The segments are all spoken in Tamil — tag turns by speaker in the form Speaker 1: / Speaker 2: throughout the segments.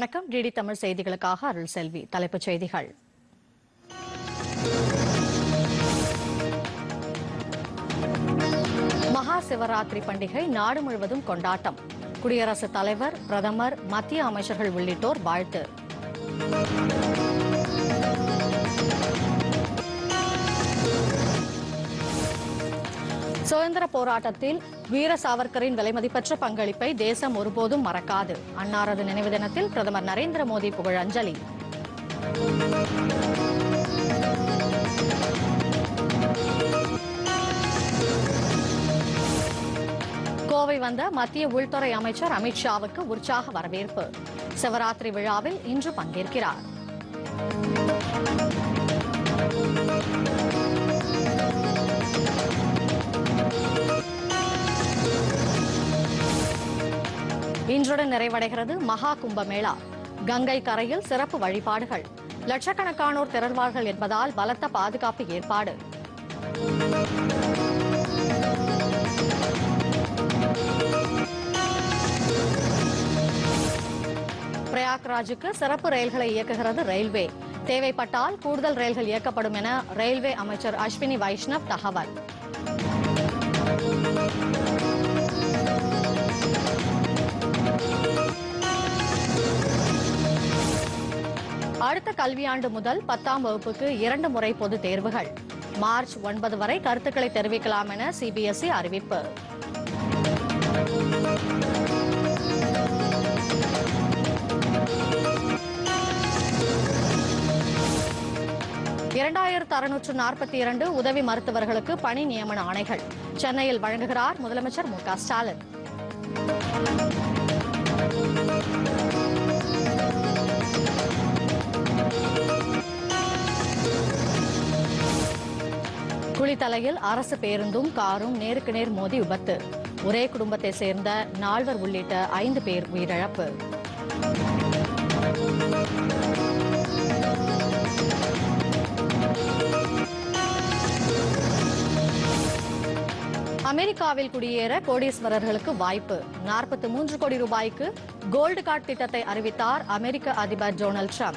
Speaker 1: வணக்கம் டிடி தமிழ் செய்திகளுக்காக அருள் செல்வி தலைப்புச் செய்திகள் மகா சிவராத்திரி பண்டிகை நாடு முழுவதும் கொண்டாட்டம் குடியரசுத் தலைவர் பிரதமர் மத்திய அமைச்சர்கள் உள்ளிட்டோர் வாழ்த்து சுதந்திர போராட்டத்தில் வீர சாவர்கரின் விலைமதிப்பற்ற பங்களிப்பை தேசம் ஒருபோதும் மறக்காது அன்னாரது நினைவு தினத்தில் பிரதமர் நரேந்திர மோடி புகழஞ்சலி கோவை வந்த மத்திய உள்துறை அமைச்சர் அமித்ஷாவுக்கு உற்சாக வரவேற்பு சிவராத்திரி விழாவில் இன்று பங்கேற்கிறார் Thank you. இன்றுடன் நிறைவடைகிறது மகா கும்பமேளா கங்கை கரையில் சிறப்பு வழிபாடுகள் லட்சக்கணக்கானோர் திரள்வார்கள் என்பதால் பலத்த பாதுகாப்பு ஏற்பாடு பிரயாக்ராஜுக்கு சிறப்பு ரயில்களை இயக்குகிறது ரயில்வே தேவைப்பட்டால் கூடுதல் ரயில்கள் இயக்கப்படும் என ரயில்வே அமைச்சர் அஸ்வினி வைஷ்ணவ் தகவல் அடுத்த கல்வியாண்டு முதல் பத்தாம் வகுப்புக்கு இரண்டு முறை பொது தேர்வுகள் மார்ச் ஒன்பது வரை கருத்துக்களை தெரிவிக்கலாம் என சிபிஎஸ்இ அறிவிப்பு இரண்டாயிரத்து அறுநூற்று நாற்பத்தி இரண்டு உதவி மருத்துவர்களுக்கு பணி நியமன ஆணைகள் சென்னையில் வழங்குகிறார் முதலமைச்சர் மு ஸ்டாலின் குளித்தலையில் அரசு பேருந்தும் காரும் நேருக்கு நேர் மோதி விபத்து ஒரே குடும்பத்தை சேர்ந்த நால்வர் உள்ளிட்ட ஐந்து பேர் உயிரிழப்பு அமெரிக்காவில் குடியேற கோடீஸ்வரர்களுக்கு வாய்ப்பு நாற்பத்தி மூன்று கோடி ரூபாய்க்கு கோல்டு கார்டு திட்டத்தை அறிவித்தார் அமெரிக்க அதிபர் டொனால்டு டிரம்ப்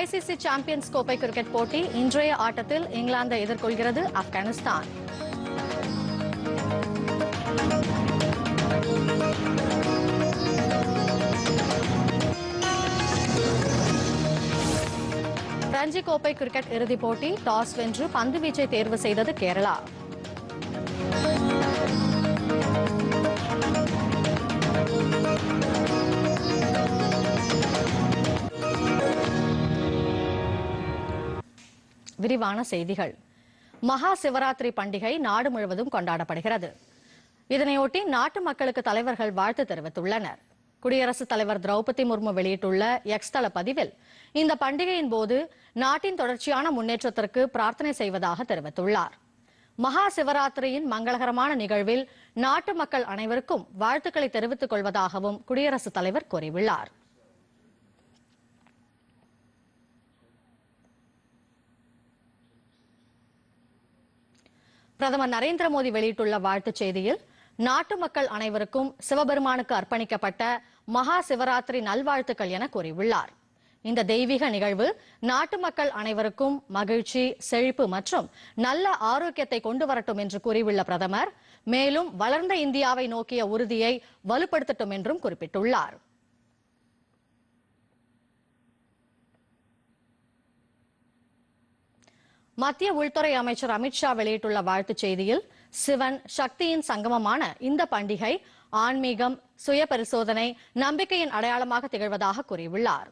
Speaker 1: ஐசிசி சாம்பியன்ஸ் கோப்பை கிரிக்கெட் போட்டி இன்றைய ஆட்டத்தில் இங்கிலாந்தை எதிர்கொள்கிறது ஆப்கானிஸ்தான் ரஞ்சி கோப்பை கிரிக்கெட் இறுதிப் போட்டி டாஸ் வென்று பந்து வீச்சை தேர்வு செய்தது கேரளா விரிவான செய்திகள் மகா சிவராத்திரி பண்டிகை நாடு முழுவதும் கொண்டாடப்படுகிறது இதனையொட்டி நாட்டு மக்களுக்கு தலைவர்கள் வாழ்த்து தெரிவித்துள்ளனர் குடியரசுத் தலைவர் திரௌபதி முர்மு வெளியிட்டுள்ள எக்ஸ் தள பதிவில் இந்த பண்டிகையின் போது நாட்டின் தொடர்ச்சியான முன்னேற்றத்திற்கு பிரார்த்தனை செய்வதாக தெரிவித்துள்ளார் மகா சிவராத்திரியின் மங்களகரமான நிகழ்வில் நாட்டு மக்கள் அனைவருக்கும் வாழ்த்துக்களை தெரிவித்துக் கொள்வதாகவும் குடியரசுத் தலைவர் கூறியுள்ளார் பிரதமர் நரேந்திர மோடி வெளியிட்டுள்ள வாழ்த்துச் செய்தியில் நாட்டு மக்கள் அனைவருக்கும் சிவபெருமானுக்கு அர்ப்பணிக்கப்பட்ட மகா சிவராத்திரி நல்வாழ்த்துக்கள் என கூறியுள்ளார் இந்த தெய்வீக நிகழ்வு நாட்டு மக்கள் அனைவருக்கும் மகிழ்ச்சி செழிப்பு மற்றும் நல்ல ஆரோக்கியத்தை கொண்டு வரட்டும் என்று கூறியுள்ள பிரதமர் மேலும் வளர்ந்த இந்தியாவை நோக்கிய உறுதியை வலுப்படுத்தட்டும் என்றும் குறிப்பிட்டுள்ளார் மத்திய உள்துறை அமைச்சர் அமித்ஷா வெளியிட்டுள்ள வாழ்த்துச் செய்தியில் சிவன் சக்தியின் சங்கமமான இந்த பண்டிகை ஆன்மீகம் சுய பரிசோதனை நம்பிக்கையின் அடையாளமாக திகழ்வதாக கூறியுள்ளார்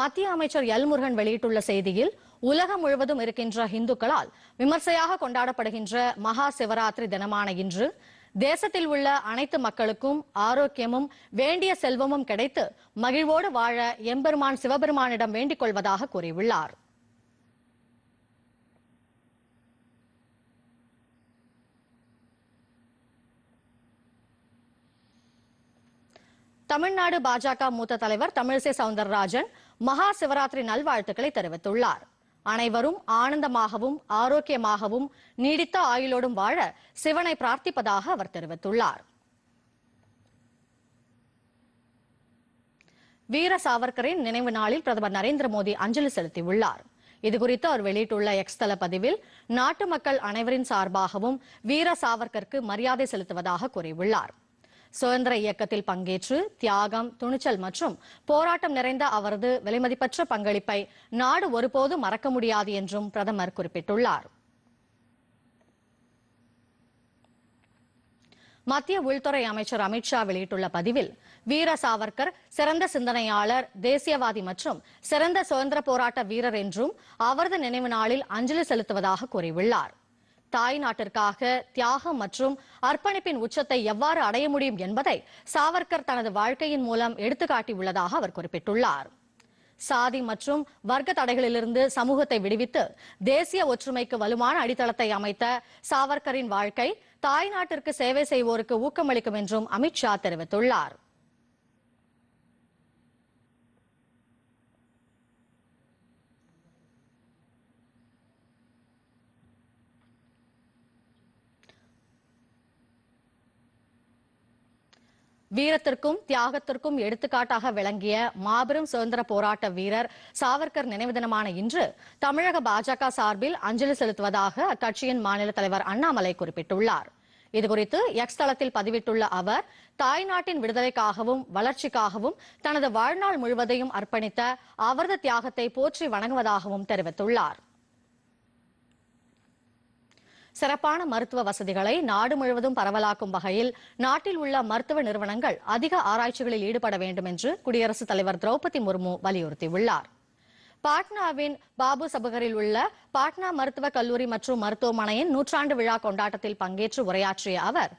Speaker 1: மத்திய அமைச்சர் எல் முருகன் வெளியிட்டுள்ள செய்தியில் உலகம் முழுவதும் இருக்கின்ற இந்துக்களால் விமர்சையாக கொண்டாடப்படுகின்ற மகா சிவராத்திரி தினமான இன்று தேசத்தில் உள்ள அனைத்து மக்களுக்கும் ஆரோக்கியமும் வேண்டிய செல்வமும் கிடைத்து மகிழ்வோடு வாழ எம்பெருமான் சிவபெருமானிடம் வேண்டிக் கொள்வதாக கூறியுள்ளார் தமிழ்நாடு பாஜக மூத்த தலைவர் தமிழிசை சவுந்தரராஜன் மகா சிவராத்திரி நல்வாழ்த்துக்களை தெரிவித்துள்ளார் அனைவரும் ஆனந்தமாகவும் ஆரோக்கியமாகவும் நீடித்த ஆயுளோடும் வாழ சிவனை பிரார்த்திப்பதாக அவர் தெரிவித்துள்ளார் வீர சாவர்கரின் நினைவு நாளில் பிரதமர் நரேந்திர மோடி அஞ்சலி செலுத்தியுள்ளார் இதுகுறித்து அவர் வெளியிட்டுள்ள எக்ஸ் தள பதிவில் நாட்டு மக்கள் அனைவரின் சார்பாகவும் வீர சாவர்கருக்கு மரியாதை செலுத்துவதாக கூறியுள்ளார் சுதந்திர இயக்கத்தில் பங்கேற்று தியாகம் துணிச்சல் மற்றும் போராட்டம் நிறைந்த அவரது விலைமதிப்பற்ற பங்களிப்பை நாடு ஒருபோதும் மறக்க முடியாது என்றும் பிரதமர் குறிப்பிட்டுள்ளார் மத்திய உள்துறை அமைச்சர் அமித்ஷா வெளியிட்டுள்ள பதிவில் வீர சாவர்கர் சிறந்த சிந்தனையாளர் தேசியவாதி மற்றும் சிறந்த சுதந்திர போராட்ட வீரர் என்றும் அவரது நினைவு நாளில் அஞ்சலி செலுத்துவதாக கூறியுள்ளாா் தாய் நாட்டிற்காக தியாகம் மற்றும் அர்ப்பணிப்பின் உச்சத்தை எவ்வாறு அடைய முடியும் என்பதை சாவர்கர் தனது வாழ்க்கையின் மூலம் எடுத்துக்காட்டியுள்ளதாக அவர் குறிப்பிட்டுள்ளார் சாதி மற்றும் வர்க்க தடைகளிலிருந்து சமூகத்தை விடுவித்து தேசிய ஒற்றுமைக்கு வலுவான அடித்தளத்தை அமைத்த சாவர்கரின் வாழ்க்கை தாய்நாட்டிற்கு சேவை செய்வோருக்கு ஊக்கமளிக்கும் என்றும் அமித்ஷா தெரிவித்துள்ளார் வீரத்திற்கும் தியாகத்திற்கும் எடுத்துக்காட்டாக விளங்கிய மாபெரும் சுதந்திர போராட்ட வீரர் சாவர்கர் நினைவு தினமான இன்று தமிழக பாஜக சார்பில் அஞ்சலி செலுத்துவதாக அக்கட்சியின் மாநில தலைவர் அண்ணாமலை குறிப்பிட்டுள்ளார் இதுகுறித்து எக்ஸ் தளத்தில் பதிவிட்டுள்ள அவர் தாய்நாட்டின் விடுதலைக்காகவும் வளர்ச்சிக்காகவும் தனது வாழ்நாள் முழுவதையும் அர்ப்பணித்த அவரது தியாகத்தை போற்றி வணங்குவதாகவும் தெரிவித்துள்ளார் சிறப்பான மருத்துவ வசதிகளை நாடு முழுவதும் பரவலாக்கும் வகையில் நாட்டில் உள்ள மருத்துவ நிறுவனங்கள் அதிக ஆராய்ச்சிகளில் ஈடுபட வேண்டும் என்று குடியரசுத் தலைவர் திரௌபதி முர்மு வலியுறுத்தியுள்ளார் பாட்னாவின் பாபு சபகரில் உள்ள பாட்னா மருத்துவக் கல்லூரி மற்றும் மருத்துவமனையின் நூற்றாண்டு விழா கொண்டாட்டத்தில் பங்கேற்று உரையாற்றிய அவர்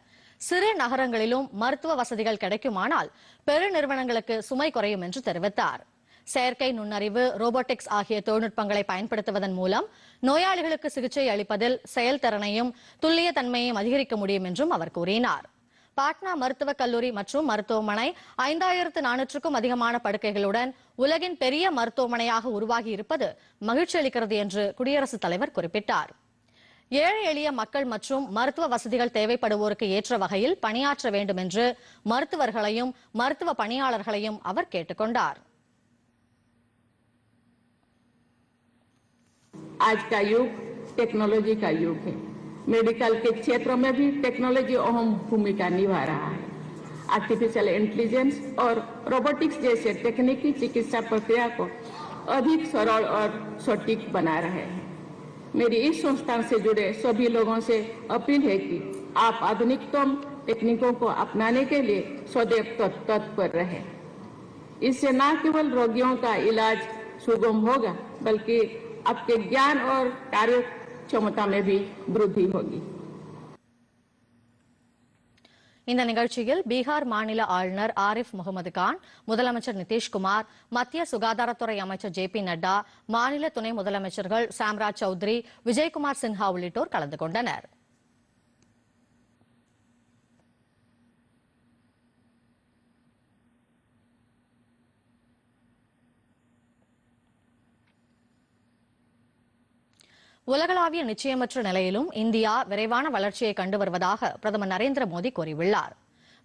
Speaker 1: சிறு நகரங்களிலும் மருத்துவ வசதிகள் கிடைக்குமானால் பெருநிறுவனங்களுக்கு சுமை குறையும் என்று தெரிவித்தாா் செயற்கை நுண்ணறிவு ரோபோட்டிக்ஸ் ஆகிய தொழில்நுட்பங்களை பயன்படுத்துவதன் மூலம் நோயாளிகளுக்கு சிகிச்சை அளிப்பதில் செயல்திறனையும் துல்லிய தன்மையையும் அதிகரிக்க முடியும் என்றும் அவர் கூறினார் பாட்னா மருத்துவக் கல்லூரி மற்றும் மருத்துவமனை ஐந்தாயிரத்து நானூற்றுக்கும் அதிகமான படுக்கைகளுடன் உலகின் பெரிய மருத்துவமனையாக உருவாகி இருப்பது மகிழ்ச்சி அளிக்கிறது என்று குடியரசுத் தலைவர் குறிப்பிட்டார் ஏழை எளிய மக்கள் மற்றும் மருத்துவ வசதிகள் தேவைப்படுவோருக்கு ஏற்ற வகையில் பணியாற்ற வேண்டும் என்று மருத்துவர்களையும் மருத்துவ பணியாளர்களையும் அவர் கேட்டுக்கொண்டார் आज का युग टेक्नोलॉजी का युग है मेडिकल के क्षेत्र में भी टेक्नोलॉजी अहम भूमिका निभा रहा है आर्टिफिशियल इंटेलिजेंस
Speaker 2: और रोबोटिक्स जैसे तकनीकी चिकित्सा प्रक्रिया को अधिक सरल और
Speaker 1: सटीक बना रहे हैं मेरी इस संस्थान से जुड़े सभी लोगों से अपील है कि आप आधुनिकतम टेक्निकों को अपनाने के लिए सदैव तत्पर रहें इससे न केवल रोगियों का इलाज सुगम होगा बल्कि आपके ज्ञान और कार्य क्षमता में भी वृद्धि होगी இந்த நிகழ்ச்சியில் பீகார் மாநில ஆளுநர் ஆரிஃப் முகமது கான் முதலமைச்சர் நிதிஷ்குமார் மத்திய சுகாதாரத்துறை அமைச்சர் ஜே பி நட்டா மாநில துணை முதலமைச்சர்கள் சாம்ராஜ் சௌத்ரி விஜயகுமார் சின்ஹா உள்ளிட்டோர் கலந்து கொண்டனா் உலகளாவிய நிச்சயமற்ற நிலையிலும் இந்தியா விரைவான வளர்ச்சியை கண்டு வருவதாக பிரதமர் நரேந்திர மோடி கூறியுள்ளார்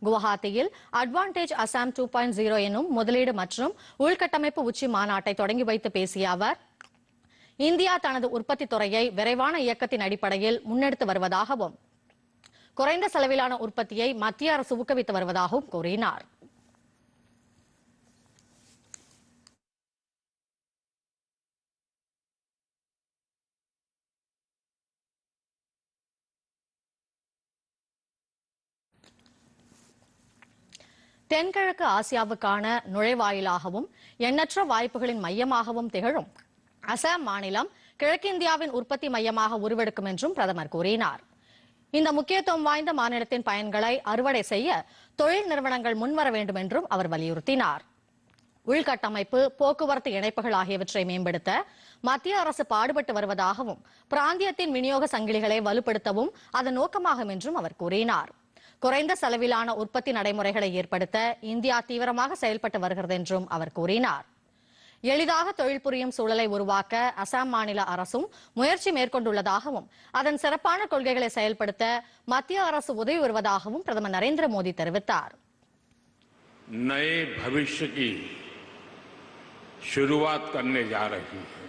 Speaker 1: குவஹாத்தியில் advantage Assam two point zero எனும் முதலீடு மற்றும் உள்கட்டமைப்பு உச்சி மாநாட்டை தொடங்கி வைத்து பேசிய அவர் இந்தியா தனது உற்பத்தி துறையை விரைவான இயக்கத்தின் அடிப்படையில் முன்னெடுத்து வருவதாகவும் குறைந்த செலவிலான உற்பத்தியை மத்திய அரசு ஊக்குவித்து வருவதாகவும் கூறினார் தென்கிழக்கு ஆசியாவுக்கான நுழைவாயிலாகவும் எண்ணற்ற வாய்ப்புகளின் மையமாகவும் திகழும் அசாம் மாநிலம் கிழக்கிந்தியாவின் உற்பத்தி மையமாக உருவெடுக்கும் என்றும் பிரதமர் கூறினார் இந்த முக்கியத்துவம் வாய்ந்த மாநிலத்தின் பயன்களை அறுவடை செய்ய தொழில் நிறுவனங்கள் முன்வர வேண்டும் என்றும் அவர் வலியுறுத்தினார் உள்கட்டமைப்பு போக்குவரத்து இணைப்புகள் ஆகியவற்றை மேம்படுத்த மத்திய அரசு பாடுபட்டு வருவதாகவும் பிராந்தியத்தின் விநியோக சங்கிலிகளை வலுப்படுத்தவும் அதன் நோக்கமாகும் என்றும் அவர் கூறினார் குறைந்த செலவிலான உற்பத்தி நடைமுறைகளை ஏற்படுத்த இந்தியா தீவிரமாக செயல்பட்டு வருகிறது என்றும் அவர் கூறினார் எளிதாக தொழில் புரியும் சூழலை உருவாக்க அசாம் மாநில அரசும் முயற்சி மேற்கொண்டுள்ளதாகவும் அதன் சிறப்பான கொள்கைகளை செயல்படுத்த மத்திய அரசு உதவி வருவதாகவும் பிரதமர் நரேந்திர மோடி தெரிவித்தார்
Speaker 2: शुरुआत करने जा रही है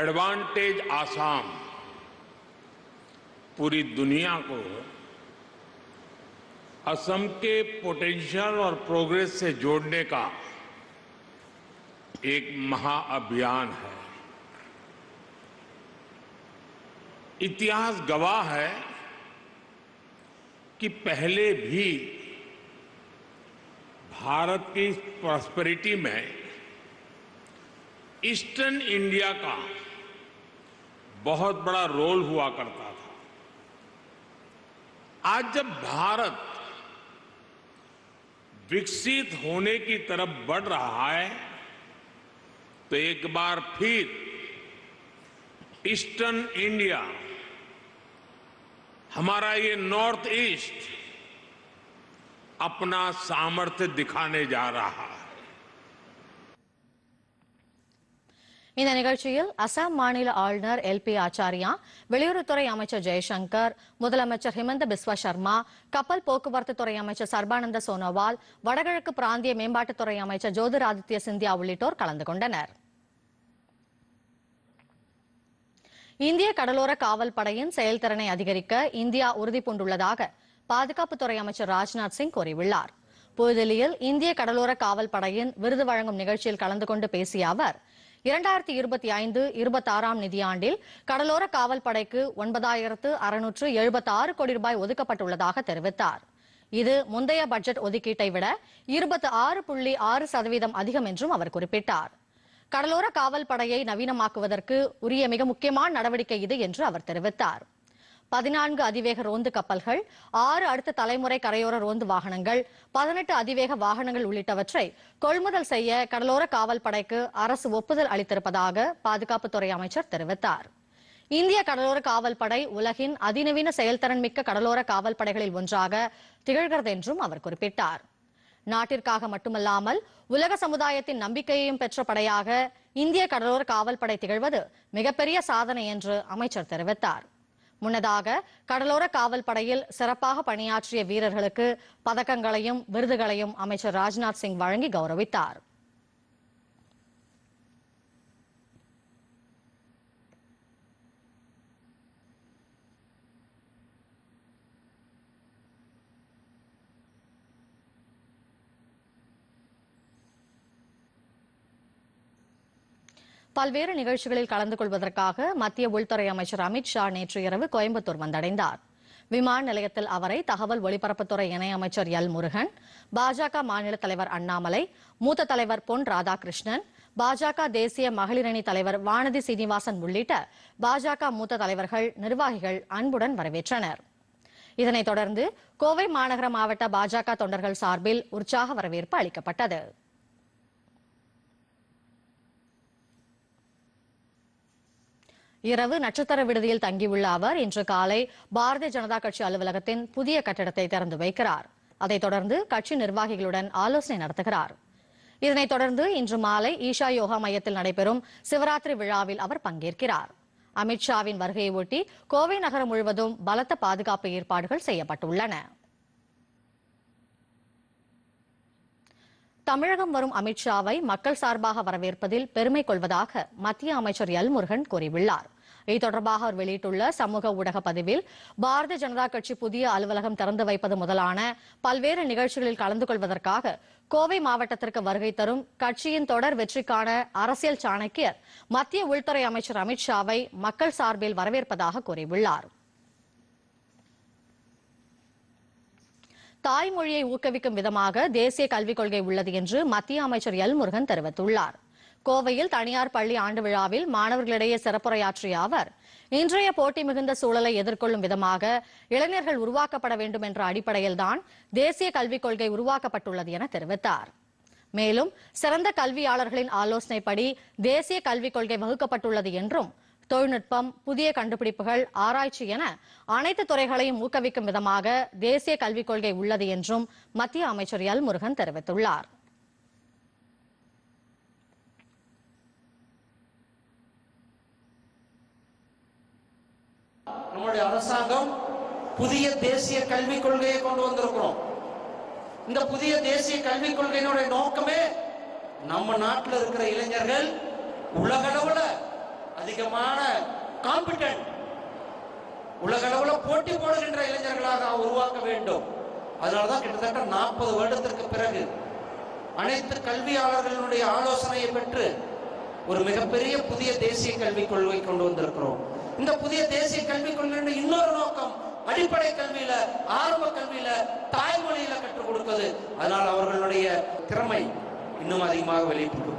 Speaker 2: एडवांटेज आसाम पूरी दुनिया को असम के पोटेंशियल और प्रोग्रेस से जोड़ने का एक महाअभियान है इतिहास गवाह है कि पहले भी भारत की प्रॉस्पेरिटी में ईस्टर्न इंडिया का बहुत बड़ा रोल हुआ करता आज जब भारत विकसित होने की तरफ बढ़ रहा है तो एक बार फिर ईस्टर्न इंडिया हमारा ये नॉर्थ ईस्ट अपना सामर्थ्य दिखाने जा रहा है
Speaker 1: இந்த நிகழ்ச்சியில் அசாம் மாநில ஆளுநர் எல் பி ஆச்சாரியா வெளியுறவுத்துறை அமைச்சர் ஜெய்சங்கர் முதலமைச்சர் ஹிமந்த பிஸ்வா சர்மா கப்பல் போக்குவரத்து துறை அமைச்சர் சர்பானந்த சோனோவால் வடகிழக்கு பிராந்திய மேம்பாட்டுத்துறை அமைச்சர் ஜோதிராதித்ய சிந்தியா உள்ளிட்டோர் கலந்து கொண்டனர் இந்திய கடலோர காவல் படையின் செயல்திறனை அதிகரிக்க இந்தியா உறுதிபூண்டுள்ளதாக பாதுகாப்புத்துறை அமைச்சர் ராஜ்நாத் சிங் கூறியுள்ளார் புதுதில்லியில் இந்திய கடலோர காவல் படையின் விருது வழங்கும் நிகழ்ச்சியில் கலந்து கொண்டு பேசிய அவர் இரண்டாயிரத்தி இருபத்தி ஐந்து இருபத்தி ஆறாம் நிதியாண்டில் கடலோர காவல் படைக்கு ஒன்பதாயிரத்து அறுநூற்று எழுபத்தி ஆறு கோடி ரூபாய் ஒதுக்கப்பட்டுள்ளதாக தெரிவித்தார் இது முந்தைய பட்ஜெட் ஒதுக்கீட்டை விட இருபத்தி ஆறு புள்ளி ஆறு சதவீதம் அதிகம் என்றும் அவர் குறிப்பிட்டார் கடலோர காவல் படையை நவீனமாக்குவதற்கு உரிய மிக முக்கியமான நடவடிக்கை இது என்று அவர் தெரிவித்தார் பதினான்கு அதிவேக ரோந்து கப்பல்கள் ஆறு அடுத்த தலைமுறை கரையோர ரோந்து வாகனங்கள் பதினெட்டு அதிவேக வாகனங்கள் உள்ளிட்டவற்றை கொள்முதல் செய்ய கடலோர காவல் படைக்கு அரசு ஒப்புதல் அளித்திருப்பதாக பாதுகாப்புத்துறை அமைச்சர் தெரிவித்தார் இந்திய கடலோர காவல் படை உலகின் அதிநவீன செயல்திறன் மிக்க கடலோர காவல் படைகளில் ஒன்றாக திகழ்கிறது என்றும் அவர் குறிப்பிட்டார் நாட்டிற்காக மட்டுமல்லாமல் உலக சமுதாயத்தின் நம்பிக்கையையும் பெற்ற படையாக இந்திய கடலோர காவல் படை திகழ்வது மிகப்பெரிய சாதனை என்று அமைச்சர் தெரிவித்தார் முன்னதாக கடலோர காவல் படையில் சிறப்பாக பணியாற்றிய வீரர்களுக்கு பதக்கங்களையும் விருதுகளையும் அமைச்சர் ராஜ்நாத் சிங் வழங்கி கௌரவித்தாா் பல்வேறு நிகழ்ச்சிகளில் கலந்து கொள்வதற்காக மத்திய உள்துறை அமைச்சர் அமித் ஷா நேற்று இரவு கோயம்புத்தூர் வந்தடைந்தார் விமான நிலையத்தில் அவரை தகவல் ஒலிபரப்புத்துறை இணையமைச்சர் எல் முருகன் பாஜக மாநில தலைவர் அண்ணாமலை மூத்த தலைவர் பொன் ராதாகிருஷ்ணன் பாஜக தேசிய மகளிரணி தலைவர் வானதி சீனிவாசன் உள்ளிட்ட பாஜக மூத்த தலைவர்கள் நிர்வாகிகள் அன்புடன் வரவேற்றனர் இதனைத் தொடர்ந்து கோவை மாநகர மாவட்ட பாஜக தொண்டர்கள் சார்பில் உற்சாக வரவேற்பு அளிக்கப்பட்டது இரவு நட்சத்திர விடுதியில் தங்கியுள்ள அவர் இன்று காலை பாரதிய ஜனதா கட்சி அலுவலகத்தின் புதிய கட்டடத்தை திறந்து வைக்கிறார் அதைத் தொடர்ந்து கட்சி நிர்வாகிகளுடன் ஆலோசனை நடத்துகிறார் இதனைத் தொடர்ந்து இன்று மாலை ஈஷா யோகா மையத்தில் நடைபெறும் சிவராத்திரி விழாவில் அவர் பங்கேற்கிறார் அமித்ஷாவின் வருகையை ஒட்டி கோவை நகரம் முழுவதும் பலத்த பாதுகாப்பு ஏற்பாடுகள் செய்யப்பட்டுள்ளன தமிழகம் வரும் அமித்ஷாவை மக்கள் சார்பாக வரவேற்பதில் பெருமை கொள்வதாக மத்திய அமைச்சர் எல் முருகன் கூறியுள்ளார் இது தொடர்பாக அவர் வெளியிட்டுள்ள சமூக ஊடக பதிவில் பாரதிய ஜனதா கட்சி புதிய அலுவலகம் திறந்து வைப்பது முதலான பல்வேறு நிகழ்ச்சிகளில் கலந்து கொள்வதற்காக கோவை மாவட்டத்திற்கு வருகை தரும் கட்சியின் தொடர் வெற்றிக்கான அரசியல் சாணக்கியர் மத்திய உள்துறை அமைச்சர் அமித்ஷாவை மக்கள் சார்பில் வரவேற்பதாக கூறியுள்ளாா் தாய்மொழியை ஊக்குவிக்கும் விதமாக தேசிய கல்விக் கொள்கை உள்ளது என்று மத்திய அமைச்சர் எல் முருகன் தெரிவித்துள்ளார் கோவையில் தனியார் பள்ளி ஆண்டு விழாவில் மாணவர்களிடையே சிறப்புரையாற்றிய அவர் இன்றைய போட்டி மிகுந்த சூழலை எதிர்கொள்ளும் விதமாக இளைஞர்கள் உருவாக்கப்பட வேண்டும் என்ற அடிப்படையில்தான் தேசிய கல்விக் கொள்கை உருவாக்கப்பட்டுள்ளது என தெரிவித்தார் மேலும் சிறந்த கல்வியாளர்களின் ஆலோசனைப்படி தேசிய கல்விக் கொள்கை வகுக்கப்பட்டுள்ளது என்றும் தொழில்நுட்பம் புதிய கண்டுபிடிப்புகள் ஆராய்ச்சி என அனைத்து துறைகளையும் ஊக்குவிக்கும் விதமாக தேசிய கல்விக் கொள்கை உள்ளது என்றும் மத்திய அமைச்சர் எல் முருகன் தெரிவித்துள்ளார்
Speaker 2: நம்முடைய அரசாங்கம் புதிய தேசிய கல்விக் கொள்கையை கொண்டு வந்திருக்கிறோம் இந்த புதிய தேசிய கல்விக் கொள்கையினுடைய நோக்கமே நம்ம நாட்டில் இருக்கிற இளைஞர்கள் உலகளவுல அதிகமான காம்பிடன்ட் உலக அளவில் போட்டி போடுகின்ற இளைஞர்களாக உருவாக்க வேண்டும் அதனாலதான் கிட்டத்தட்ட நாற்பது வருடத்திற்கு பிறகு அனைத்து கல்வியாளர்களுடைய ஆலோசனையை பெற்று ஒரு மிகப்பெரிய புதிய தேசிய கல்விக் கொள்கை கொண்டு வந்திருக்கிறோம் இந்த புதிய தேசிய கல்விக் கொள்கை இன்னொரு நோக்கம் அடிப்படை கல்வியில ஆரம்ப கல்வியில தாய்மொழியில கற்றுக் கொடுப்பது அதனால் அவர்களுடைய திறமை இன்னும் அதிகமாக வெளிப்படும்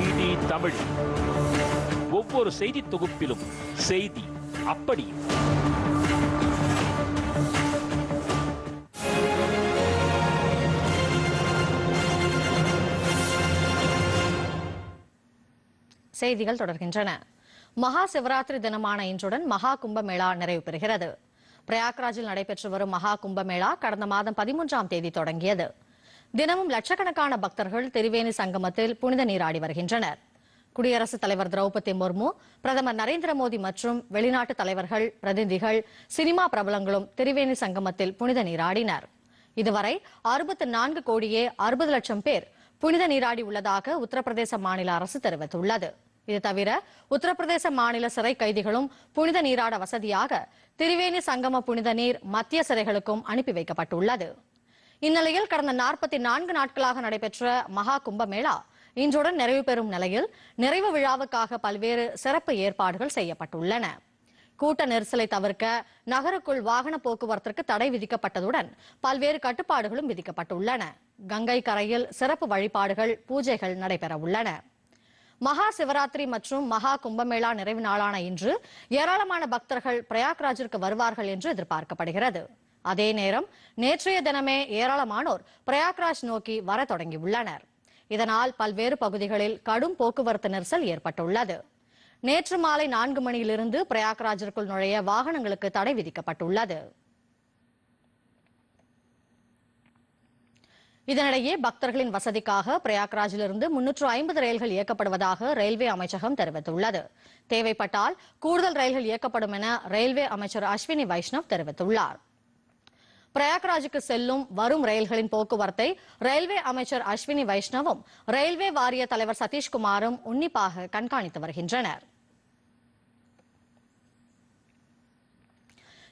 Speaker 2: டிடி தமிழ் ஒவ்வொரு செய்தி தொகுப்பிலும் செய்தி அப்படி
Speaker 1: செய்திகள் தொடர்கின்றன மகா சிவராத்திரி தினமான இன்றுடன் மகா கும்பமேளா நிறைவு பெறுகிறது பிரயாக்ராஜில் நடைபெற்று வரும் மகா கும்பமேளா கடந்த மாதம் பதிமூன்றாம் தேதி தொடங்கியது தினமும் லட்சக்கணக்கான பக்தர்கள் திரிவேணி சங்கமத்தில் புனித நீராடி வருகின்றனர் குடியரசுத் தலைவர் திரௌபதி முர்மு பிரதமர் நரேந்திர மோடி மற்றும் வெளிநாட்டு தலைவர்கள் பிரதிநிதிகள் சினிமா பிரபலங்களும் திரிவேணி சங்கமத்தில் புனித நீராடினர் இதுவரை அறுபத்தி நான்கு கோடியே அறுபது லட்சம் பேர் புனித நீராடி உள்ளதாக உத்தரப்பிரதேச மாநில அரசு தெரிவித்துள்ளது இது தவிர உத்தரப்பிரதேச மாநில சிறை கைதிகளும் புனித நீராட வசதியாக திரிவேணி சங்கம புனித நீர் மத்திய சிறைகளுக்கும் அனுப்பி வைக்கப்பட்டுள்ளது இந்நிலையில் கடந்த நாற்பத்தி நான்கு நாட்களாக நடைபெற்ற மகா கும்பமேளா இன்றுடன் நிறைவு பெறும் நிலையில் நிறைவு விழாவுக்காக பல்வேறு சிறப்பு ஏற்பாடுகள் செய்யப்பட்டுள்ளன கூட்ட நெரிசலை தவிர்க்க நகருக்குள் வாகன போக்குவரத்திற்கு தடை விதிக்கப்பட்டதுடன் பல்வேறு கட்டுப்பாடுகளும் விதிக்கப்பட்டுள்ளன கங்கை கரையில் சிறப்பு வழிபாடுகள் பூஜைகள் நடைபெற உள்ளன மகா சிவராத்திரி மற்றும் மகா கும்பமேளா நிறைவு நாளான இன்று ஏராளமான பக்தர்கள் பிரயாக்ராஜிற்கு வருவார்கள் என்று எதிர்பார்க்கப்படுகிறது அதே நேரம் நேற்றைய தினமே ஏராளமானோர் பிரயாக்ராஜ் நோக்கி வர தொடங்கியுள்ளனர் இதனால் பல்வேறு பகுதிகளில் கடும் போக்குவரத்து நெரிசல் ஏற்பட்டுள்ளது நேற்று மாலை நான்கு மணியிலிருந்து பிரயாக்ராஜிற்குள் நுழைய வாகனங்களுக்கு தடை விதிக்கப்பட்டுள்ளது இதனிடையே பக்தர்களின் வசதிக்காக பிரயாக்ராஜிலிருந்து முன்னூற்று ஐம்பது ரயில்கள் இயக்கப்படுவதாக ரயில்வே அமைச்சகம் தெரிவித்துள்ளது தேவைப்பட்டால் கூடுதல் ரயில்கள் இயக்கப்படும் என ரயில்வே அமைச்சர் அஸ்வினி வைஷ்ணவ் தெரிவித்துள்ளாா் பிரயாக்ராஜுக்கு செல்லும் வரும் ரயில்களின் போக்குவரத்தை ரயில்வே அமைச்சர் அஸ்வினி வைஷ்ணவும் ரயில்வே வாரிய தலைவர் சதீஷ்குமாரும் உன்னிப்பாக கண்காணித்து வருகின்றனர்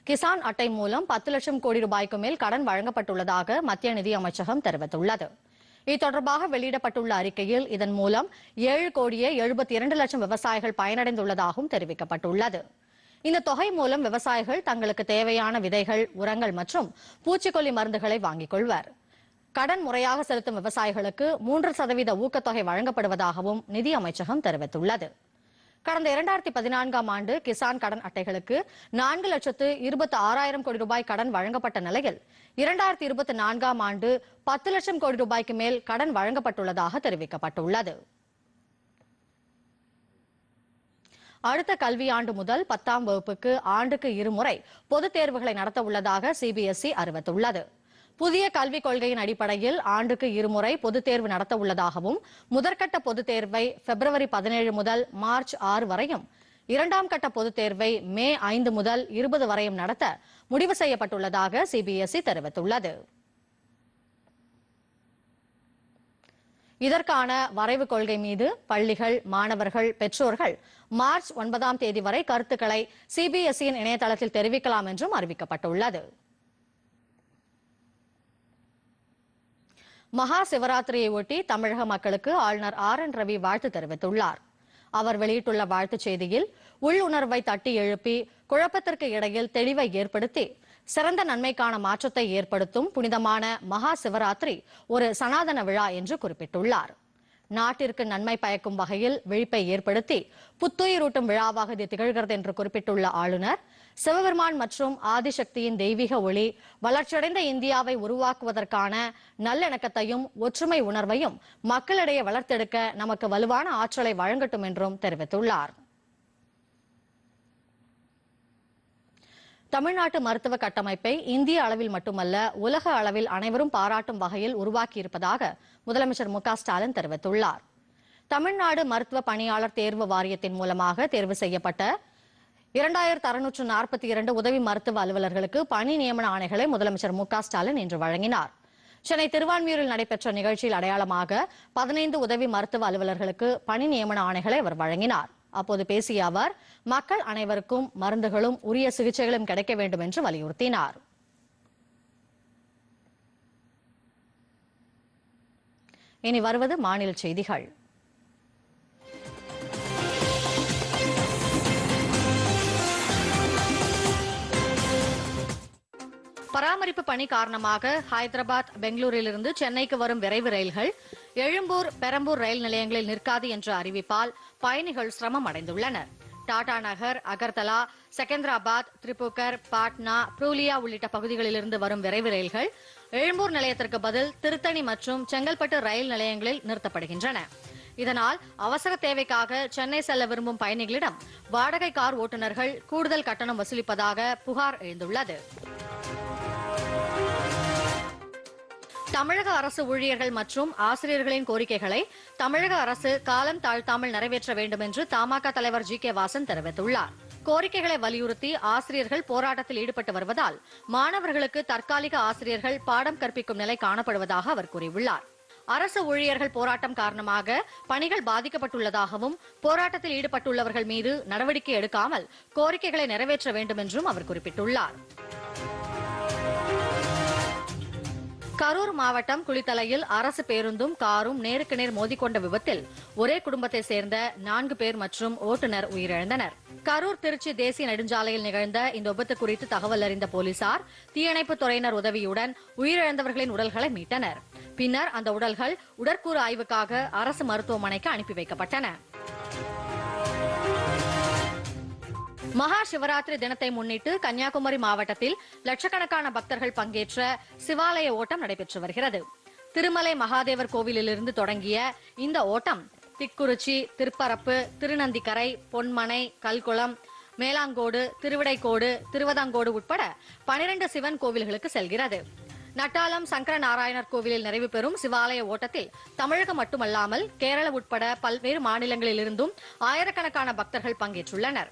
Speaker 1: கிசான் அட்டை மூலம் பத்து லட்சம் கோடி ரூபாய்க்கு மேல் கடன் வழங்கப்பட்டுள்ளதாக மத்திய நிதி அமைச்சகம் தெரிவித்துள்ளது இது தொடர்பாக வெளியிடப்பட்டுள்ள அறிக்கையில் இதன் மூலம் ஏழு கோடியே எழுபத்தி இரண்டு லட்சம் விவசாயிகள் பயனடைந்துள்ளதாகவும் தெரிவிக்கப்பட்டுள்ளது இந்த தொகை மூலம் விவசாயிகள் தங்களுக்கு தேவையான விதைகள் உரங்கள் மற்றும் பூச்சிக்கொல்லி மருந்துகளை வாங்கிக் கொள்வர் கடன் முறையாக செலுத்தும் விவசாயிகளுக்கு மூன்று சதவீத ஊக்கத்தொகை வழங்கப்படுவதாகவும் நிதி அமைச்சகம் தெரிவித்துள்ளது கடந்த இரண்டாயிரத்தி பதினான்காம் ஆண்டு கிசான் கடன் அட்டைகளுக்கு நான்கு லட்சத்து இருபத்தி ஆறாயிரம் கோடி ரூபாய் கடன் வழங்கப்பட்ட நிலையில் இரண்டாயிரத்தி இருபத்தி நான்காம் ஆண்டு பத்து லட்சம் கோடி ரூபாய்க்கு மேல் கடன் வழங்கப்பட்டுள்ளதாக தெரிவிக்கப்பட்டுள்ளது அடுத்த கல்வியாண்டு முதல் பத்தாம் வகுப்புக்கு ஆண்டுக்கு இருமுறை பொதுத் தேர்வுகளை நடத்த உள்ளதாக சிபிஎஸ்இ e அறிவித்துள்ளது புதிய கல்விக் கொள்கையின் அடிப்படையில் ஆண்டுக்கு இருமுறை பொதுத் தேர்வு நடத்த உள்ளதாகவும் முதற்கட்ட பொதுத் தேர்வை பிப்ரவரி பதினேழு முதல் மார்ச் ஆறு வரையும் இரண்டாம் கட்ட பொதுத் தேர்வை மே ஐந்து முதல் இருபது வரையும் நடத்த முடிவு செய்யப்பட்டுள்ளதாக சிபிஎஸ்இ e தெரிவித்துள்ளது இதற்கான வரைவு கொள்கை மீது பள்ளிகள் மாணவர்கள் பெற்றோர்கள் மார்ச் ஒன்பதாம் தேதி வரை கருத்துக்களை சிபிஎஸ்இயின் இணையதளத்தில் தெரிவிக்கலாம் என்றும் அறிவிக்கப்பட்டுள்ளது மகா சிவராத்திரியை ஒட்டி தமிழக மக்களுக்கு ஆளுநர் ஆர் என் ரவி வாழ்த்து தெரிவித்துள்ளார் அவர் வெளியிட்டுள்ள வாழ்த்துச் செய்தியில் உள்ளுணர்வை தட்டி எழுப்பி குழப்பத்திற்கு இடையில் தெளிவை ஏற்படுத்தி சிறந்த நன்மைக்கான மாற்றத்தை ஏற்படுத்தும் புனிதமான மகா சிவராத்திரி ஒரு சனாதன விழா என்று குறிப்பிட்டுள்ளார் நாட்டிற்கு நன்மை பயக்கும் வகையில் விழிப்பை ஏற்படுத்தி புத்துயிரூட்டும் விழாவாக இது திகழ்கிறது என்று குறிப்பிட்டுள்ள ஆளுநர் சிவபெருமான் மற்றும் ஆதிசக்தியின் தெய்வீக ஒளி வளர்ச்சியடைந்த இந்தியாவை உருவாக்குவதற்கான நல்லிணக்கத்தையும் ஒற்றுமை உணர்வையும் மக்களிடையே வளர்த்தெடுக்க நமக்கு வலுவான ஆற்றலை வழங்கட்டும் என்றும் தெரிவித்துள்ளார் தமிழ்நாட்டு மருத்துவ கட்டமைப்பை இந்திய அளவில் மட்டுமல்ல உலக அளவில் அனைவரும் பாராட்டும் வகையில் உருவாக்கியிருப்பதாக முதலமைச்சர் மு ஸ்டாலின் தெரிவித்துள்ளார் தமிழ்நாடு மருத்துவ பணியாளர் தேர்வு வாரியத்தின் மூலமாக தேர்வு செய்யப்பட்ட இரண்டாயிரத்து அறுநூற்று நாற்பத்தி இரண்டு உதவி மருத்துவ அலுவலர்களுக்கு பணி நியமன ஆணைகளை முதலமைச்சர் மு ஸ்டாலின் இன்று வழங்கினார் சென்னை திருவான்மியூரில் நடைபெற்ற நிகழ்ச்சியில் அடையாளமாக பதினைந்து உதவி மருத்துவ அலுவலர்களுக்கு பணி நியமன ஆணைகளை அவர் வழங்கினார் அப்போது பேசிய அவர் மக்கள் அனைவருக்கும் மருந்துகளும் உரிய சிகிச்சைகளும் கிடைக்க வேண்டும் என்று வலியுறுத்தினார் இனி வருவது மாநில செய்திகள் பராமரிப்பு பணி காரணமாக ஹைதராபாத் பெங்களூரிலிருந்து சென்னைக்கு வரும் விரைவு ரயில்கள் எழும்பூர் பெரம்பூர் ரயில் நிலையங்களில் நிற்காது என்ற அறிவிப்பால் பயணிகள் சிரமம் அடைந்துள்ளனர் டாடா நகர் அகர்தலா செகந்திராபாத் திரிபுக்கர் பாட்னா புரூலியா உள்ளிட்ட பகுதிகளிலிருந்து வரும் விரைவு ரயில்கள் எழும்பூர் நிலையத்திற்கு பதில் திருத்தணி மற்றும் செங்கல்பட்டு ரயில் நிலையங்களில் நிறுத்தப்படுகின்றன இதனால் அவசர தேவைக்காக சென்னை செல்ல விரும்பும் பயணிகளிடம் வாடகை கார் ஓட்டுநர்கள் கூடுதல் கட்டணம் வசூலிப்பதாக புகார் எழுந்துள்ளது தமிழக அரசு ஊழியர்கள் மற்றும் ஆசிரியர்களின் கோரிக்கைகளை தமிழக அரசு காலம் தாழ்த்தாமல் நிறைவேற்ற வேண்டும் என்று தமாக தலைவர் ஜி கே வாசன் தெரிவித்துள்ளார் கோரிக்கைகளை வலியுறுத்தி ஆசிரியர்கள் போராட்டத்தில் ஈடுபட்டு வருவதால் மாணவர்களுக்கு தற்காலிக ஆசிரியர்கள் பாடம் கற்பிக்கும் நிலை காணப்படுவதாக அவர் கூறியுள்ளார் அரசு ஊழியர்கள் போராட்டம் காரணமாக பணிகள் பாதிக்கப்பட்டுள்ளதாகவும் போராட்டத்தில் ஈடுபட்டுள்ளவர்கள் மீது நடவடிக்கை எடுக்காமல் கோரிக்கைகளை நிறைவேற்ற வேண்டும் என்றும் அவர் குறிப்பிட்டுள்ளார் கரூர் மாவட்டம் குளித்தலையில் அரசு பேருந்தும் காரும் நேருக்கு நேர் மோதிக்கொண்ட விபத்தில் ஒரே குடும்பத்தை சேர்ந்த நான்கு பேர் மற்றும் ஓட்டுநர் உயிரிழந்தனர் கரூர் திருச்சி தேசிய நெடுஞ்சாலையில் நிகழ்ந்த இந்த விபத்து குறித்து தகவல் அறிந்த போலீசார் தீயணைப்புத் துறையினர் உதவியுடன் உயிரிழந்தவர்களின் உடல்களை மீட்டனர் பின்னர் அந்த உடல்கள் உடற்கூறு ஆய்வுக்காக அரசு மருத்துவமனைக்கு அனுப்பி வைக்கப்பட்டன மகா சிவராத்திரி தினத்தை முன்னிட்டு கன்னியாகுமரி மாவட்டத்தில் லட்சக்கணக்கான பக்தர்கள் பங்கேற்ற சிவாலய ஓட்டம் நடைபெற்று வருகிறது திருமலை மகாதேவர் கோவிலிலிருந்து தொடங்கிய இந்த ஓட்டம் திக்குறிச்சி திருப்பரப்பு திருநந்திக்கரை பொன்மனை கல்குளம் மேலாங்கோடு திருவிடைக்கோடு திருவதாங்கோடு உட்பட பனிரெண்டு சிவன் கோவில்களுக்கு செல்கிறது நட்டாலம் சங்கர நாராயணர் கோவிலில் நிறைவு பெறும் சிவாலய ஓட்டத்தில் தமிழகம் மட்டுமல்லாமல் கேரள உட்பட பல்வேறு மாநிலங்களிலிருந்தும் ஆயிரக்கணக்கான பக்தர்கள் பங்கேற்றுள்ளனர்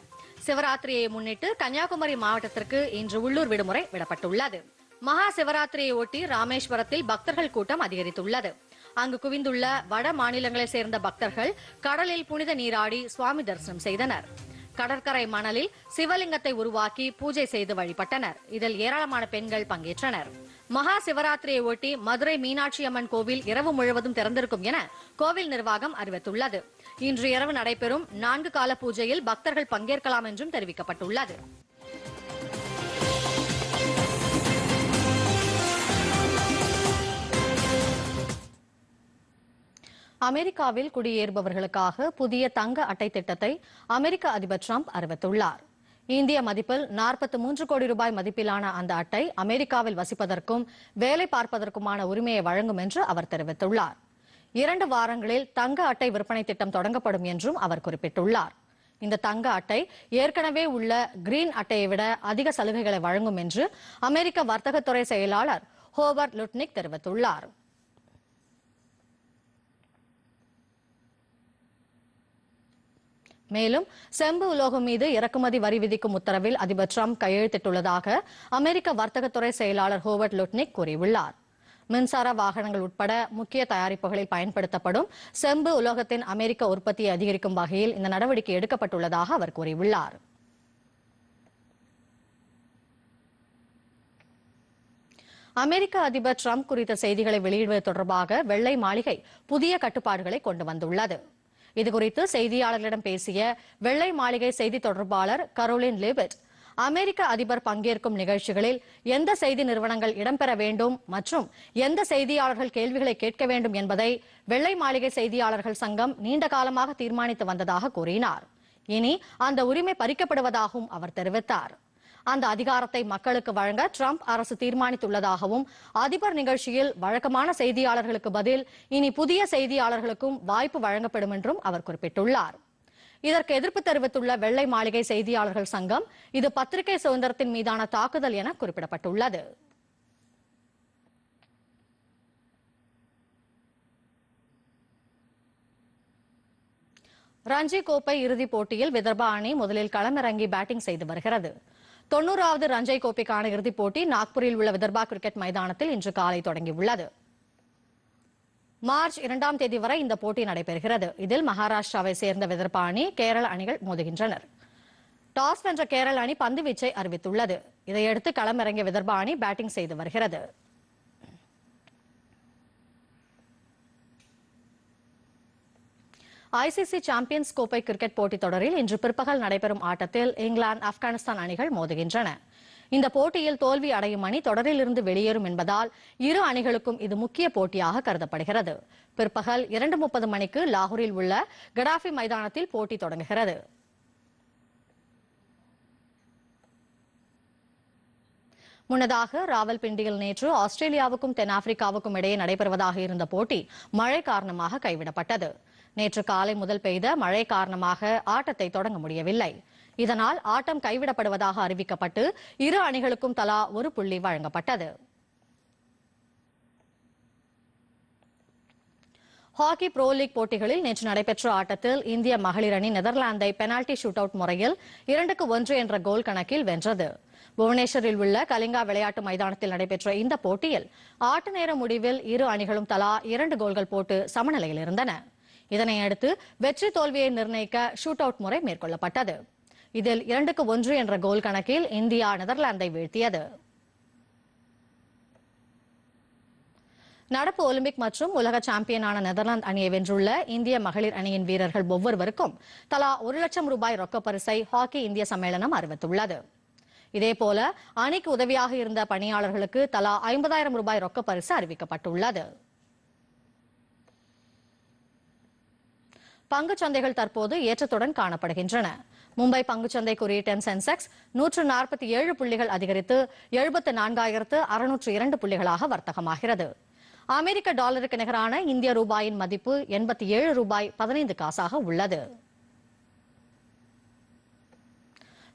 Speaker 1: சிவராத்திரியை முன்னிட்டு கன்னியாகுமரி மாவட்டத்திற்கு இன்று உள்ளூர் விடுமுறை விடப்பட்டுள்ளது மகா சிவராத்திரியை ஒட்டி ராமேஸ்வரத்தில் பக்தர்கள் கூட்டம் அதிகரித்துள்ளது அங்கு குவிந்துள்ள வட மாநிலங்களை சேர்ந்த பக்தர்கள் கடலில் புனித நீராடி சுவாமி தரிசனம் செய்தனர் கடற்கரை மணலில் சிவலிங்கத்தை உருவாக்கி பூஜை செய்து வழிபட்டனர் இதில் ஏராளமான பெண்கள் பங்கேற்றனர் மகா சிவராத்திரியை ஒட்டி மதுரை மீனாட்சி அம்மன் கோவில் இரவு முழுவதும் திறந்திருக்கும் என கோவில் நிர்வாகம் அறிவித்துள்ளது இன்று இரவு நடைபெறும் நான்கு கால பூஜையில் பக்தர்கள் பங்கேற்கலாம் என்றும் தெரிவிக்கப்பட்டுள்ளது அமெரிக்காவில் குடியேறுபவர்களுக்காக புதிய தங்க அட்டை திட்டத்தை அமெரிக்க அதிபர் டிரம்ப் அறிவித்துள்ளார் இந்திய மதிப்பில் நாற்பத்தி மூன்று கோடி ரூபாய் மதிப்பிலான அந்த அட்டை அமெரிக்காவில் வசிப்பதற்கும் வேலை பார்ப்பதற்குமான உரிமையை வழங்கும் என்று அவர் தெரிவித்துள்ளார் இரண்டு வாரங்களில் தங்க அட்டை விற்பனை திட்டம் தொடங்கப்படும் என்றும் அவர் குறிப்பிட்டுள்ளார் இந்த தங்க அட்டை ஏற்கனவே உள்ள கிரீன் அட்டையை விட அதிக சலுகைகளை வழங்கும் என்று அமெரிக்க வர்த்தகத்துறை செயலாளர் ஹோவர்ட் லுட்னிக் தெரிவித்துள்ளார் மேலும் செம்பு உலோகம் மீது இறக்குமதி வரி விதிக்கும் உத்தரவில் அதிபர் டிரம்ப் கையெழுத்திட்டுள்ளதாக அமெரிக்க வர்த்தகத்துறை செயலாளர் ஹோவர்ட் லுட்னிக் கூறியுள்ளார் மின்சார வாகனங்கள் உட்பட முக்கிய தயாரிப்புகளில் பயன்படுத்தப்படும் செம்பு உலோகத்தின் அமெரிக்க உற்பத்தியை அதிகரிக்கும் வகையில் இந்த நடவடிக்கை எடுக்கப்பட்டுள்ளதாக அவர் கூறியுள்ளார் அமெரிக்க அதிபர் டிரம்ப் குறித்த செய்திகளை வெளியிடுவது தொடர்பாக வெள்ளை மாளிகை புதிய கட்டுப்பாடுகளை கொண்டு வந்துள்ளது இதுகுறித்து செய்தியாளர்களிடம் பேசிய வெள்ளை மாளிகை செய்தி தொடர்பாளர் கரோலின் லிபிட் அமெரிக்க அதிபர் பங்கேற்கும் நிகழ்ச்சிகளில் எந்த செய்தி நிறுவனங்கள் இடம்பெற வேண்டும் மற்றும் எந்த செய்தியாளர்கள் கேள்விகளை கேட்க வேண்டும் என்பதை வெள்ளை மாளிகை செய்தியாளர்கள் சங்கம் நீண்ட காலமாக தீர்மானித்து வந்ததாக கூறினார் இனி அந்த உரிமை பறிக்கப்படுவதாகவும் அவர் தெரிவித்தார் அந்த அதிகாரத்தை மக்களுக்கு வழங்க டிரம்ப் அரசு தீர்மானித்துள்ளதாகவும் அதிபர் நிகழ்ச்சியில் வழக்கமான செய்தியாளர்களுக்கு பதில் இனி புதிய செய்தியாளர்களுக்கும் வாய்ப்பு வழங்கப்படும் என்றும் அவர் குறிப்பிட்டுள்ளார் இதற்கு எதிர்ப்பு தெரிவித்துள்ள வெள்ளை மாளிகை செய்தியாளர்கள் சங்கம் இது பத்திரிகை சுதந்திரத்தின் மீதான தாக்குதல் என குறிப்பிடப்பட்டுள்ளது ரஞ்சி கோப்பை இறுதிப் போட்டியில் விதர்பா அணி முதலில் களமிறங்கி பேட்டிங் செய்து வருகிறது தொன்னூறாவது ரஞ்சை கோப்பைக்கான இறுதிப் போட்டி நாக்பூரில் உள்ள விதர்பா கிரிக்கெட் மைதானத்தில் இன்று காலை தொடங்கியுள்ளது மார்ச் இரண்டாம் தேதி வரை இந்த போட்டி நடைபெறுகிறது இதில் மகாராஷ்டிராவை சேர்ந்த விதர்பா அணி கேரள அணிகள் மோதுகின்றனர் டாஸ் வென்ற கேரள அணி பந்து வீச்சை அறிவித்துள்ளது இதையடுத்து களமிறங்கிய விதர்பா அணி பேட்டிங் செய்து வருகிறது ஐசிசி சாம்பியன்ஸ் கோப்பை கிரிக்கெட் போட்டித் தொடரில் இன்று பிற்பகல் நடைபெறும் ஆட்டத்தில் இங்கிலாந்து ஆப்கானிஸ்தான் அணிகள் மோதுகின்றன இந்த போட்டியில் தோல்வி அடையும் அணி தொடரில் இருந்து வெளியேறும் என்பதால் இரு அணிகளுக்கும் இது முக்கிய போட்டியாக கருதப்படுகிறது பிற்பகல் இரண்டு முப்பது மணிக்கு லாகூரில் உள்ள கடாஃபி மைதானத்தில் போட்டி தொடங்குகிறது முன்னதாக ராவல்பிண்டியில் நேற்று ஆஸ்திரேலியாவுக்கும் தென்னாப்பிரிக்காவுக்கும் இடையே நடைபெறுவதாக இருந்த போட்டி மழை காரணமாக கைவிடப்பட்டது நேற்று காலை முதல் பெய்த மழை காரணமாக ஆட்டத்தை தொடங்க முடியவில்லை இதனால் ஆட்டம் கைவிடப்படுவதாக அறிவிக்கப்பட்டு இரு அணிகளுக்கும் தலா ஒரு புள்ளி வழங்கப்பட்டது ஹாக்கி ப்ரோ லீக் போட்டிகளில் நேற்று நடைபெற்ற ஆட்டத்தில் இந்திய மகளிர் அணி நெதர்லாந்தை பெனால்டி ஷூட் அவுட் முறையில் இரண்டுக்கு ஒன்று என்ற கோல் கணக்கில் வென்றது புவனேஸ்வரில் உள்ள கலிங்கா விளையாட்டு மைதானத்தில் நடைபெற்ற இந்த போட்டியில் ஆட்ட நேர முடிவில் இரு அணிகளும் தலா இரண்டு கோல்கள் போட்டு சமநிலையில் இருந்தன இதனையடுத்து வெற்றி தோல்வியை நிர்ணயிக்க ஷூட் அவுட் முறை மேற்கொள்ளப்பட்டது இதில் இரண்டுக்கு ஒன்று என்ற கோல் கணக்கில் இந்தியா நெதர்லாந்தை வீழ்த்தியது நடப்பு ஒலிம்பிக் மற்றும் உலக சாம்பியனான நெதர்லாந்து அணியை வென்றுள்ள இந்திய மகளிர் அணியின் வீரர்கள் ஒவ்வொருவருக்கும் தலா ஒரு லட்சம் ரூபாய் ரொக்க பரிசை ஹாக்கி இந்திய சம்மேளனம் அறிவித்துள்ளது இதேபோல அணிக்கு உதவியாக இருந்த பணியாளர்களுக்கு தலா ஐம்பதாயிரம் ரூபாய் ரொக்க பரிசு அறிவிக்கப்பட்டுள்ளது பங்குச்சந்தைகள் தற்போது ஏற்றத்துடன் காணப்படுகின்றன மும்பை பங்குச்சந்தை குறியீட்டின் சென்செக்ஸ் நூற்று நாற்பத்தி ஏழு புள்ளிகள் அதிகரித்து எழுபத்து நான்காயிரத்து அறுநூற்று இரண்டு புள்ளிகளாக வர்த்தகமாகிறது அமெரிக்க டாலருக்கு நிகரான இந்திய ரூபாயின் மதிப்பு எண்பத்தி ஏழு ரூபாய் பதினைந்து காசாக உள்ளது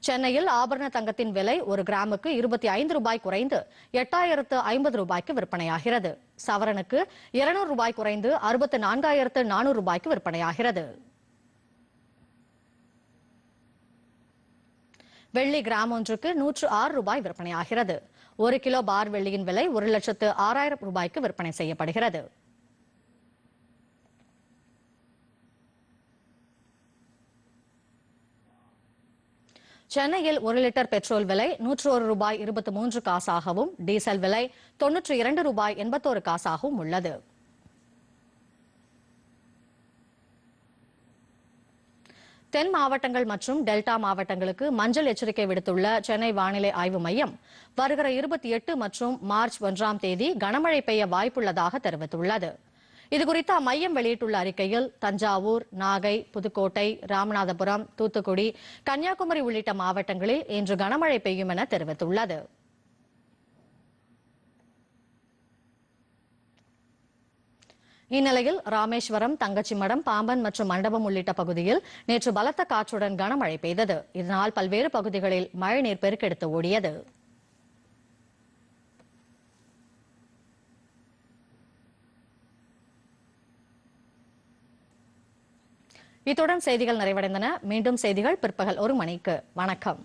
Speaker 1: சென்னையில் ஆபரண தங்கத்தின் விலை ஒரு கிராமுக்கு இருபத்தி ஐந்து ரூபாய் குறைந்து எட்டாயிரத்து ஐம்பது ரூபாய்க்கு விற்பனையாகிறது சவரனுக்கு இருநூறு ரூபாய் குறைந்து அறுபத்து நான்காயிரத்து நானூறு ரூபாய்க்கு விற்பனையாகிறது வெள்ளி கிராம் ஒன்றுக்கு நூற்று ஆறு ரூபாய் விற்பனையாகிறது ஒரு கிலோ பார் வெள்ளியின் விலை ஒரு லட்சத்து ஆறாயிரம் ரூபாய்க்கு விற்பனை செய்யப்படுகிறது சென்னையில் ஒரு லிட்டர் பெட்ரோல் விலை நூற்று ஒரு ரூபாய் இருபத்தி மூன்று காசாகவும் டீசல் விலை தொன்னூற்றி இரண்டு ரூபாய் எண்பத்தோரு காசாகவும் உள்ளது தென் மாவட்டங்கள் மற்றும் டெல்டா மாவட்டங்களுக்கு மஞ்சள் எச்சரிக்கை விடுத்துள்ள சென்னை வானிலை ஆய்வு மையம் வருகிற இருபத்தி எட்டு மற்றும் மார்ச் ஒன்றாம் தேதி கனமழை பெய்ய வாய்ப்புள்ளதாக தெரிவித்துள்ளது இதுகுறித்து அம்மையம் வெளியிட்டுள்ள அறிக்கையில் தஞ்சாவூர் நாகை புதுக்கோட்டை ராமநாதபுரம் தூத்துக்குடி கன்னியாகுமரி உள்ளிட்ட மாவட்டங்களில் இன்று கனமழை பெய்யும் என தெரிவித்துள்ளது இந்நிலையில் ராமேஸ்வரம் தங்கச்சி மடம் பாம்பன் மற்றும் மண்டபம் உள்ளிட்ட பகுதியில் நேற்று பலத்த காற்றுடன் கனமழை பெய்தது இதனால் பல்வேறு பகுதிகளில் மழைநீர் பெருக்கெடுத்து ஓடியது இத்துடன் செய்திகள் நிறைவடைந்தன மீண்டும் செய்திகள் பிற்பகல் ஒரு மணிக்கு வணக்கம்